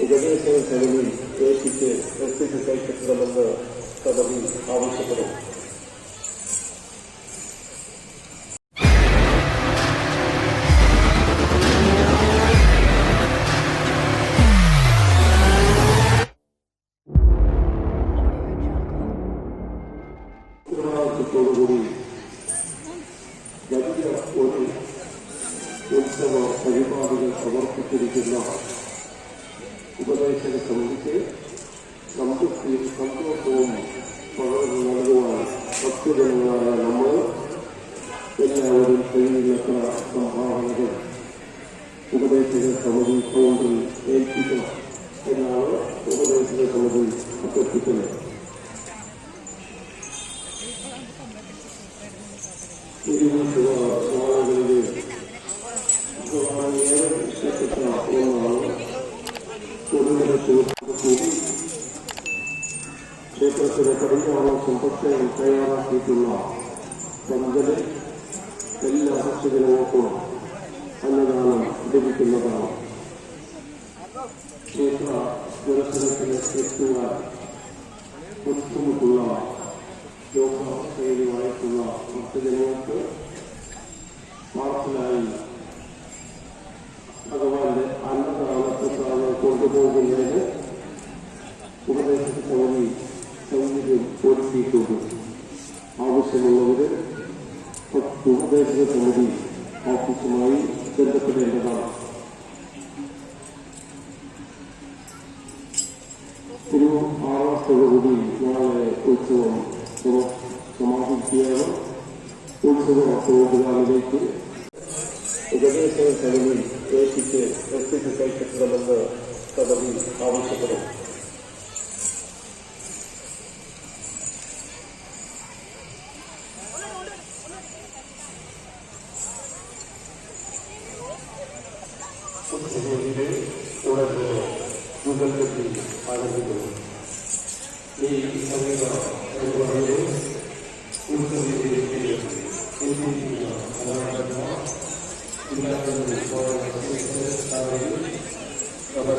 ஜெகதீசன் செலவில் பேசிக்கு ஒப்பீட்டு கைப்பற்றுதல் என்ற கதவில் ஆவசியப்படும் ஒரு உற்சவ வழிபாடுகள் சமர்ப்பித்திருக்கின்றார் ഉപദേശക സമിതിക്ക് സംതൃപ്തിയും സന്തോഷവും പകർന്നു നൽകുവാൻ ഭക്തജനങ്ങളായ നമ്മൾ എല്ലാവരും കഴിയുന്നത്ര സംഭാവനകൾ ഉപദേശക സമിതി ഫൗണ്ടിൽ ഏൽപ്പിക്കണം എന്നാണ് ഉപദേശക സമിതി അഭ്യർത്ഥിക്കുന്നത് തിരുവനന്തപുരങ്ങളിലെ തൊഴിലിനെ കൂടി ക്ഷേത്രത്തിലെ പരിപാലന സമ്പത്ത് തയ്യാറാക്കിയിട്ടുള്ള പന്തൽ എല്ലാ ഭക്ഷ്യജനങ്ങൾക്കും അന്നദാനം ലഭിക്കുന്നതാണ് ക്ഷേത്ര ദർശനത്തിന് എത്തുവാൻ ബുദ്ധിമുട്ടുള്ള രോഗശൈലിയുമായിട്ടുള്ള ഭക്തജനങ്ങൾക്ക് പാർസലായി উপকরণে উপকারের সাথে সবাই সবাইকে পরিচিত অবশ্যই মূল্যবোধের উপদেশের সমিতি অফিসমাই চন্দ্রপুরের দাদা তিরু আরাস্তবগুলি নালে উৎসব সমাধি দিয়ে উৎসব অর্থবগুলি দেখতে উপদেশের সমিতি এই শিক্ষে একটি শিক্ষা ক্ষেত্রবন্ধ तदपि आवश्यकता धीरे धीरे ओडबे ಯುಗದಲ್ಲಿ ಆರಂಭಿಸಿದರು ಈ ಸಮಯದ ನಿರ್ವಹಣೆ ಉಳಿದಿದೆ ಇಂದಿನ ಕರ್ನಾಟಕ ಜಿಲ್ಲಾದಲ್ಲಿ ಅವರ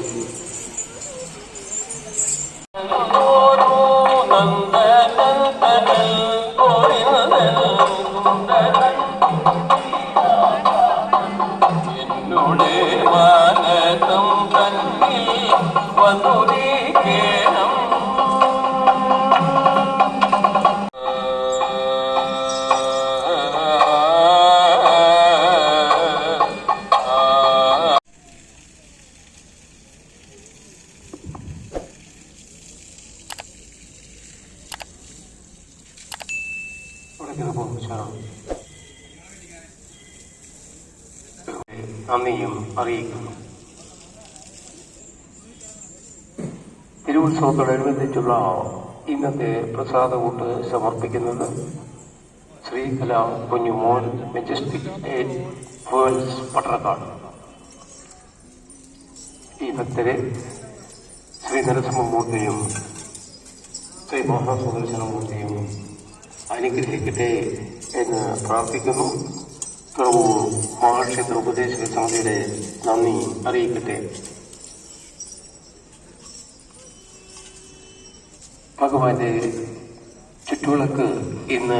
നന്ദിയും അറിയിക്കുന്നു. തിരുവുത്സവത്തോടനുബന്ധിച്ചുള്ള ഇന്നത്തെ പ്രസാദകൂട്ട് സമർപ്പിക്കുന്നത് ശ്രീകല കുഞ്ഞുമോൻ മെജസ്റ്റിക് ഫേൾസ് പട്ടണക്കാട്. ഈ ഭക്തരെ ശ്രീ നരസിംഹമൂർത്തിയും ശ്രീ മഹാസുദർശനമൂർത്തിയും അനുഗ്രഹിക്കട്ടെ എന്ന് പ്രാർത്ഥിക്കുന്നു. പ്രഭു മഹാക്ഷേത്ര ഉപദേശക സമിതിയുടെ നന്ദി അറിയിക്കട്ടെ. ഭഗവാന്റെ ചുറ്റുവിളക്ക് ഇന്ന്